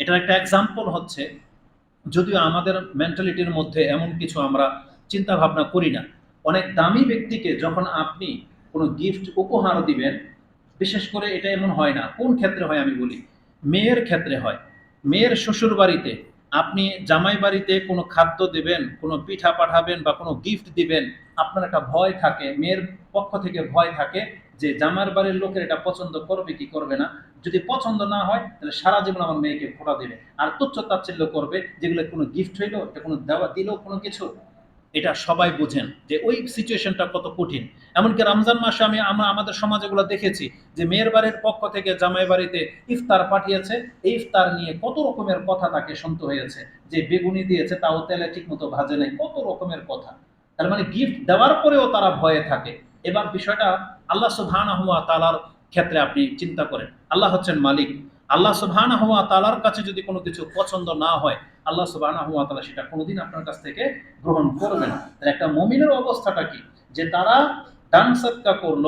এটার একটা এক্সাম্পল হচ্ছে, যদিও আমাদের মেন্টালিটির মধ্যে এমন কিছু আমরা চিন্তা ভাবনা করি না। অনেক দামি ব্যক্তিকে যখন আপনি কোনো গিফট উপহার দিবেন, বিশেষ করে এটা এমন হয় না, কোন ক্ষেত্রে হয় আমি বলি, মেয়ের ক্ষেত্রে হয়। মেয়ের শ্বশুর বাড়িতে আপনি জামাই বাড়িতে কোনো খাদ্য দেবেন, কোনো পিঠা পাঠাবেন বা কোনো গিফট দিবেন, আপনার একটা ভয় থাকে, মেয়ের পক্ষ থেকে ভয় থাকে যে জামার বাড়ির লোকের এটা পছন্দ করবে কি করবে না, যদি পছন্দ না হয়, তাহলে সারা জীবন আমার মেয়েকে ফোটা দেবে। আর তুচ্ছ তাচ্ছিল্য করবে, যেগুলো কোনো গিফট হইল, এটা কোনো দেওয়া দিল, কোনো কিছু, এটা সবাই বুঝেন যে ওই সিচুয়েশনটা কত কঠিন। এমনকি রমজান মাসে আমি আমরা আমাদের সমাজে এগুলো দেখেছি যে মেয়ের বাড়ির পক্ষ থেকে জামাই বাড়িতে ইফতার পাঠিয়েছে, এই ইফতার নিয়ে কত রকমের কথা তাকে শুনতে হয়েছে, যে বেগুনি দিয়েছে, তাও তেলে ঠিক মতো ভাজে নাই, কত রকমের কথা। তার মানে গিফট দেওয়ার পরেও তারা ভয়ে থাকে। এবার বিষয়টা আল্লাহ সুবহান হুয়া তালার ক্ষেত্রে আপনি চিন্তা করেন। আল্লাহ হচ্ছেন মালিক। আল্লাহ সুবহান হুয়া তালার কাছে যদি কোনো কিছু পছন্দ না হয়, আল্লাহ সুবহান হুয়া তালা সেটা কোনোদিন আপনার কাছ থেকে গ্রহণ করবে না। তাহলে একটা মমিনের অবস্থাটা কি? যে তারা দান সৎকা করল,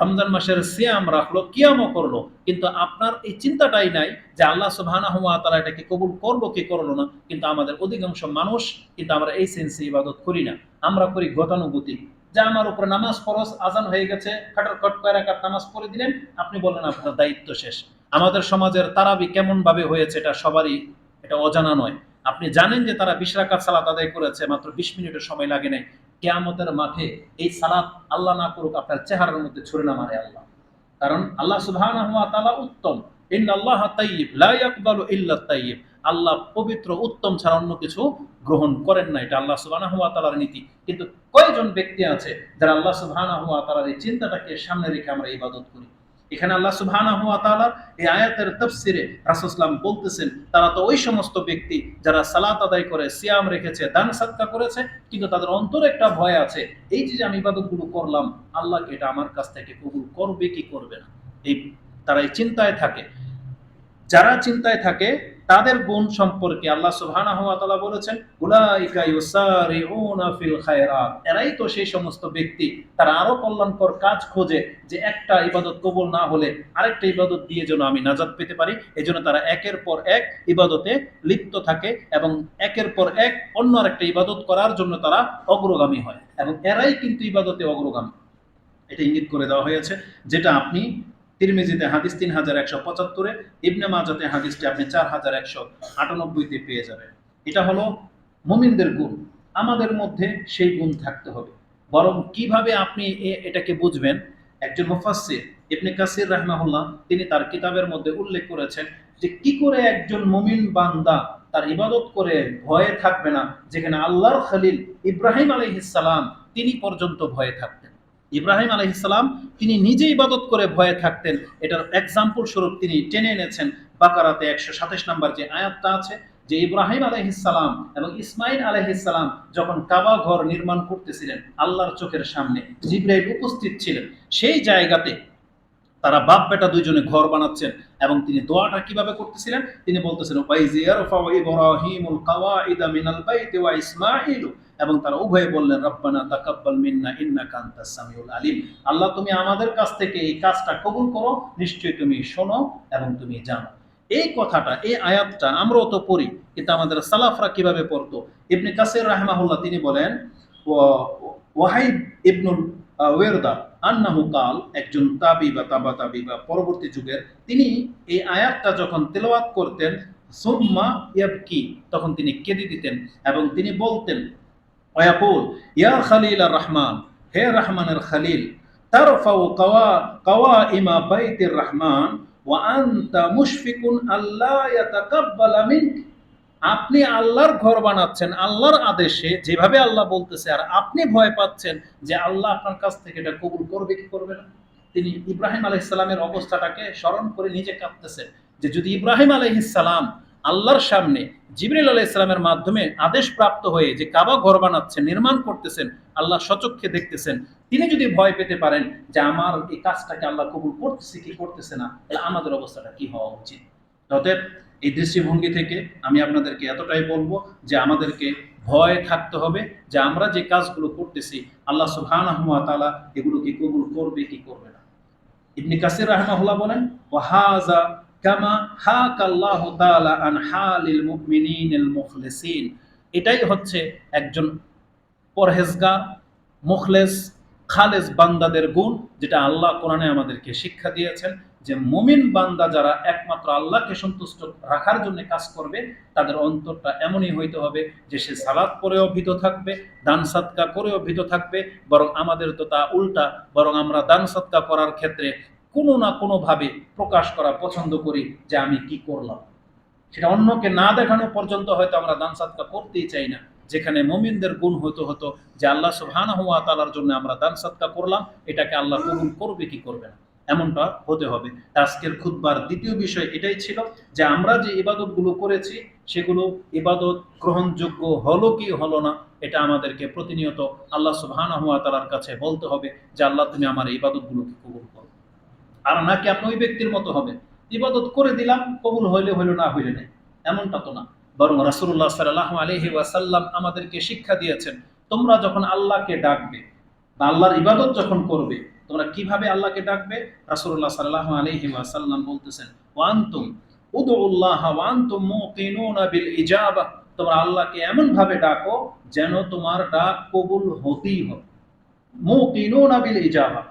রমজান মাসের সিয়াম রাখল, কিয়ামও করল, কিন্তু আপনার এই চিন্তাটাই নাই যে আল্লাহ সুবহান হুয়া তালা এটাকে কবুল করব কি করল না। কিন্তু আমাদের অধিকাংশ মানুষ কিন্তু আমরা এই সেন্সে ইবাদত করি না। আমরা করি গতানুগতিক। যে আমার উপরে নামাজ ফরজ, আজান হয়ে গেছে, খাটার খট কয়েক নামাজ পড়ে দিলেন, আপনি বললেন আপনার দায়িত্ব শেষ। আমাদের সমাজের তারাবি কেমন ভাবে হয়েছে এটা সবারই এটা অজানা নয়। আপনি জানেন যে তারা বিশ রাকাত সালাত আদায় করেছে, মাত্র বিশ মিনিটের সময় লাগে নাই। কেয়ামতের মাঠে এই সালাত আল্লাহ না করুক, আপনার চেহারার মধ্যে ছুড়ে না মারে আল্লাহ। কারণ আল্লাহ সুবহানাহু উত্তম। ইন্নাল্লাহ তাইয়িব লা ইয়াকবালু ইল্লা তাইয়িব আল্লাহ পবিত্র, উত্তম ছাড়া অন্য কিছু গ্রহণ করেন না। এটা আল্লাহ সুবহানাহু ওয়া তাআলার নীতি। কিন্তু কয়জন ব্যক্তি আছে যারা আল্লাহ সুবহানাহু ওয়া তাআলার এই চিন্তাটাকে সামনে রেখে আমরা ইবাদত করি? এখানে আল্লাহ সুবহানাহু ওয়া তাআলা এই আয়াতের তাফসিরে রাসূলুল্লাহ বলতেছেন, তারা তো ওই সমস্ত ব্যক্তি যারা সালাত আদায় করে, সিয়াম রেখেছে, দান সাদকা করেছে, কিন্তু তাদের অন্তরে একটা ভয় আছে। এই যে আমি ইবাদতগুলো করলাম, আল্লাহকে এটা আমার কাছ থেকে কবুল করবে কি করবে না? এই তারা এই চিন্তায় থাকে। যারা চিন্তায় থাকে তাদের গুণ সম্পর্কে আল্লাহ সুবহানাহু ওয়া তাআলা বলেছেন, উলাইকা ইউসারিউনা ফিল খায়রাত। এরাই তো সেই সমস্ত ব্যক্তি, তারা আরও কল্যাণকর কাজ খোঁজে যে একটা ইবাদত কবুল না হলে আরেকটা ইবাদত দিয়ে যেন আমি নাজাত পেতে পারি। এজন্য তারা একের পর এক ইবাদতে লিপ্ত থাকে এবং একের পর এক অন্য আরেকটা ইবাদত করার জন্য তারা অগ্রগামী হয়। এবং এরাই কিন্তু ইবাদতে অগ্রগামী। এটা ইঙ্গিত করে দেওয়া হয়েছে, যেটা আপনি তিরমিজিতে হাদিস তিন হাজার একশো পঁচাত্তরে, ইবনে মাজাতে হাদিসটি আপনি চার হাজার একশো আটানব্বইতে পেয়ে যাবেন। এটা হলো মুমিনদের গুণ। আমাদের মধ্যে সেই গুণ থাকতে হবে। বরং কীভাবে আপনি এটাকে বুঝবেন? একজন মুফাসসির, ইবনে কাসির রাহমাহুল্লাহ, তিনি তার কিতাবের মধ্যে উল্লেখ করেছেন যে কি করে একজন মুমিন বান্দা তার ইবাদত করে ভয়ে থাকবে না, যেখানে আল্লাহর খলিল ইব্রাহিম আলাইহিসসালাম তিনি পর্যন্ত ভয়ে থাকতেন ইব্রাহিম আলহিসাল্লাম তিনি নিজে ইবাদত করে ভয়ে থাকতেন। এটার এক্সাম্পল স্বরূপ তিনি টেনে এনেছেন বাকারাতে একশো সাতাশ নম্বর যে আয়াতটা আছে, যে ইব্রাহিম আলহিসাম এবং ইসমাইল আলহিসাম যখন কাবা ঘর নির্মাণ করতেছিলেন আল্লাহর চোখের সামনে, জিব্রাইল উপস্থিত ছিলেন। সেই জায়গাতে তারা বাপ বেটা দুইজনে ঘর বানাচ্ছেন এবং তিনি দোয়াটা কীভাবে করতেছিলেন? তিনি বলতেছেন এবং তারা উভয়ে বললেন, রব্বানা তাকাব্বাল মিন্না ইন্নাকা আনতাস সামিউল আলিম। আল্লাহ, তুমি আমাদের কাছ থেকে এই কাজটা কবুল করো, নিশ্চয়ই তুমি শোনো এবং তুমি জানো। এই কথাটা, এই আয়াতটা আমরাও তো পড়ি, কিন্তু আমাদের সালাফরা কীভাবে পড়তো? ইবনে কাসির রাহমাহুল্লাহ তিনি বলেন ওয়া- ওয়াহাইব ইবনুল ওয়েরদা আন্নাহু কাল, একজন তাবি বা তাবা তাবি বা পরবর্তী যুগের, তিনি এই আয়াতটা যখন তেলাওয়াত করতেন, সুম্মা ইয়াবকি, তখন তিনি কেঁদে দিতেন এবং তিনি বলতেন ওয়াকুল ইয়া খালিল রহমান, হে রহমানের খালিল, তারফাউ কাওয়া কাওয়া ইমা বাইতির রহমান, ওয়া আনতা মুশফিকুন আল্লাহ ইয়াতাকাব্বালা মিনক। আপনি আল্লাহর ঘর বানাচ্ছেন, আল্লাহর আদেশে যেভাবে আল্লাহ বলতেছে, আর আপনি ভয় পাচ্ছেন যে আল্লাহ আপনার কাছ থেকে এটা কবুল করবে কি করবে না? তিনি ইব্রাহিম আলাইসালামের অবস্থাটাকে স্মরণ করে নিজে কাঁদতেছেন যে যদি ইব্রাহিম আলাইহিসালাম আল্লাহর সামনে জিবরিল আলাহ ইসলামের মাধ্যমে আদেশ প্রাপ্ত হয়ে যে কাবা ঘর বানাচ্ছেন, নির্মাণ করতেছেন, আল্লাহ সচক্ষে দেখতেছেন, তিনি যদি ভয় পেতে পারেন যে আমার এই কাজটাকে আল্লাহ কবুল করতেছে কি করতেছে না, তাহলে আমাদের অবস্থাটা কি হওয়া উচিত? অতএব এই দৃষ্টিভঙ্গি থেকে আমি আপনাদেরকে এতটাই বলব যে আমাদেরকে ভয় থাকতে হবে যে আমরা যে কাজগুলো করতেছি, আল্লাহ সুবহানাহু ওয়া তাআলা এগুলোকে কবুল করবে, কি করবে না। ইবনে কাসির রাহমাহুল্লাহ বলেন ওয়াহাজা কামা হাক আল্লাহ তাআলা আন হালিল মুমিনিনিল মুখলিসিন। এটাই হচ্ছে একজন পরহেজগার, মুখলেস, খালেস বান্দাদের গুণ, যেটা আল্লাহ কোরআনে আমাদেরকে শিক্ষা দিয়েছেন। যে মুমিন বান্দা যারা একমাত্র আল্লাহকে সন্তুষ্ট রাখার জন্য কাজ করবে, তাদের অন্তরটা এমনই হইতে হবে যে সে সালাদ পরেও ভীত থাকবে, দান সাদকা করেও ভীত থাকবে, বরং আমাদের তো তা উল্টা, বরং আমরা দান সাদকা করার ক্ষেত্রে কোনো না কোনোভাবে প্রকাশ করা পছন্দ করি যে আমি কি করলাম। সেটা অন্যকে না দেখানো পর্যন্ত হয়তো আমরা দান সাদকা করতেই চাই না। যেখানে মমিনদের গুণ হতো হতো যে আল্লাহ সুবহানাহু ওয়া তালার জন্য আমরা দান সাদকা করলাম, এটাকে আল্লাহ কবুল করবে কি করবে না। এমনটা হতে হবে। আজকের খুতবার দ্বিতীয় বিষয় এটাই ছিল যে আমরা যে ইবাদতগুলো করেছি, সেগুলো ইবাদত গ্রহণযোগ্য হলো কি হলো না, এটা আমাদেরকে প্রতিনিয়ত আল্লাহ সুবহানাহু ওয়া তাআলার কাছে বলতে হবে যে, আল্লাহ তুমি আমার এই ইবাদতগুলোকে কবুল করো। আর নাকি আপনি ওই ব্যক্তির মতো হবে ইবাদত করে দিলাম, কবুল হইলে হইল না হইলে নেই। এমনটা তো না। বরং রাসূলুল্লাহ সাল্লাল্লাহু আলাইহি ওয়াসাল্লাম আমাদেরকে শিক্ষা দিয়েছেন, তোমরা যখন আল্লাহকে ডাকবে বা আল্লাহর ইবাদত যখন করবে তোমরা কীভাবে আল্লাহকে ডাকবে? রাসূলুল্লাহ সাল্লাল্লাহু আলাইহি ওয়াসাল্লাম বলতেছেন ওয়ান্তুম উদুল্লাহ ওয়ান্তুম বিল ইজাবা। তোমরা আল্লাহকে ডাকো যেন তোমার ডাক কবুল হতেই হবে।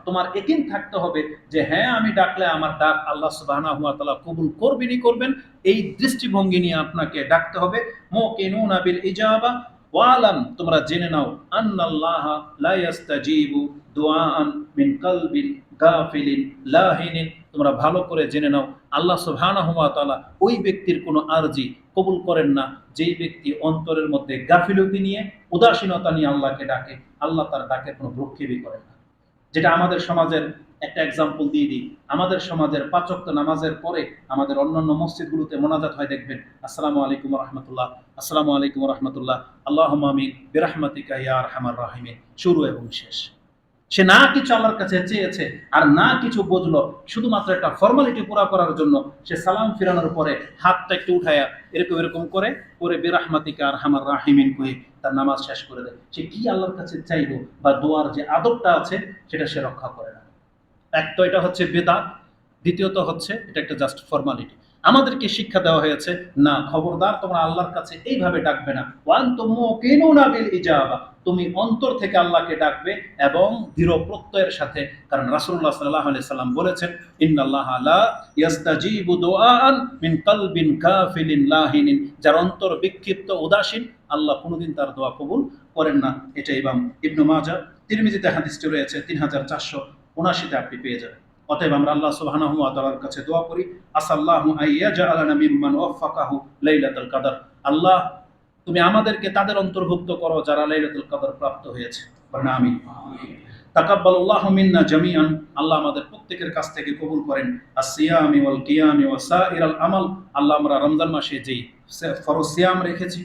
তোমার থাকতে হবে যে হ্যাঁ আমি ডাকলে আমার ডাক আল্লাহ সুবহানাহু কবুল করবেনই করবেন। এই দৃষ্টিভঙ্গি নিয়ে আপনাকে ডাকতে হবে মুকিনুনা বিল ইজাবা। ওয়ালাম, তোমরা জেনে নাও, আন্নাল্লাহ দুআআন মিন কলবিন গাফিলিন লাহিনিন। তোমরা ভালো করে জেনে নাও, আল্লাহ সুবহানাহু ওয়া তাআলা ওই ব্যক্তির কোনো আরজি কবুল করেন না, যেই ব্যক্তি অন্তরের মধ্যে গাফিলতি নিয়ে, উদাসীনতা নিয়ে আল্লাহকে ডাকে, আল্লাহ তার ডাকে কোনো ভ্রক্ষেপই করেন না। যেটা আমাদের সমাজের একটা এক্সাম্পল দিয়ে দিই। আমাদের সমাজের পাঁচক্ত নামাজের পরে আমাদের অন্যান্য মসজিদগুলোতে মোনাজাত হয়, দেখবেন। আসসালামু আলাইকুম রহমতুল্লাহ। আসসালামু আলাইকুম রহমতুল্লাহ। আল্লাহ আমিন। বিরাহমাতিকা ইয়া আরহামার রাহিমিন। শুরু এবং শেষ। সে না কিছু আল্লাহর কাছে চেয়েছে আর না কিছু বুঝলো। শুধুমাত্র একটা ফর্মালিটি পুরা করার জন্য সে সালাম ফিরানোর পরে হাতটা একটু উঠায়া এরকম এরকম করে করে বিরাহমাতিকা আর হামার রাহিমিন কয়ে তার নামাজ শেষ করে দেয়। সে কি আল্লাহর কাছে চাইলো বা দোয়ার যে আদবটা আছে, সেটা সে রক্ষা করে না। এক তো এটা হচ্ছে বেদাত, দ্বিতীয়ত হচ্ছে এটা একটা জাস্ট ফর্মালিটি আমাদেরকে শিক্ষা দেওয়া হয়েছে, না, খবরদার, তোমরা আল্লাহর কাছে এইভাবে ডাকবে না। ওয়ান তুমুকিনুনা বিল ইজাবা। তুমি অন্তর থেকে আল্লাহকে ডাকবে এবং দৃঢ় প্রত্যয়ের সাথে, কারণ রাসূলুল্লাহ সাল্লাল্লাহু আলাইহি সাল্লাম বলেছেন, ইন্নাল্লাহ লা ইয়াস্তাজিবু দুআআন মিন কলবিন কাফিলিন লাহিনিন। যার অন্তর বিক্ষিপ্ত উদাসীন, আল্লাহ কোনোদিন তার দোয়া কবুল করেন না। এটা ইমাম ইবনু মাজাহ, তিরমিজিতে হাদিসটি রয়েছে, তিন হাজার চারশো উনাশিতে আপনি পেয়ে যাবেন। অতএব আমরা আল্লাহ সুবহানাহু ওয়া তাআলার কাছে দোয়া করি, আসাল্লাহু আইয়াজআলানা মিম্মান ওয়াফাকাহু লাইলাতুল কদর। আল্লাহ, তুমি আমাদেরকে তাদের অন্তর্ভুক্ত করো যারা লাইলাতুল কদর প্রাপ্ত হয়েছে। বলেন আমিন। তাকাব্বালুল্লাহু মিন্না জামিআন। আল্লাহ আমাদের প্রত্যেকের কাছ থেকে কবুল করেন। আসিয়ামি ওয়াল কিয়ামি ওয়া সাইরাল আমাল। আল্লাহ আমরা রমজান মাসে যেই ফরজ সিয়াম রেখেছি,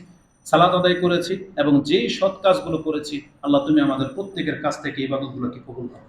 সালাত আদায় করেছি এবং যেই সৎ কাজগুলো করেছি, আল্লাহ তুমি আমাদের প্রত্যেকের কাছ থেকে এই ইবাদতগুলোকে কবুল করো।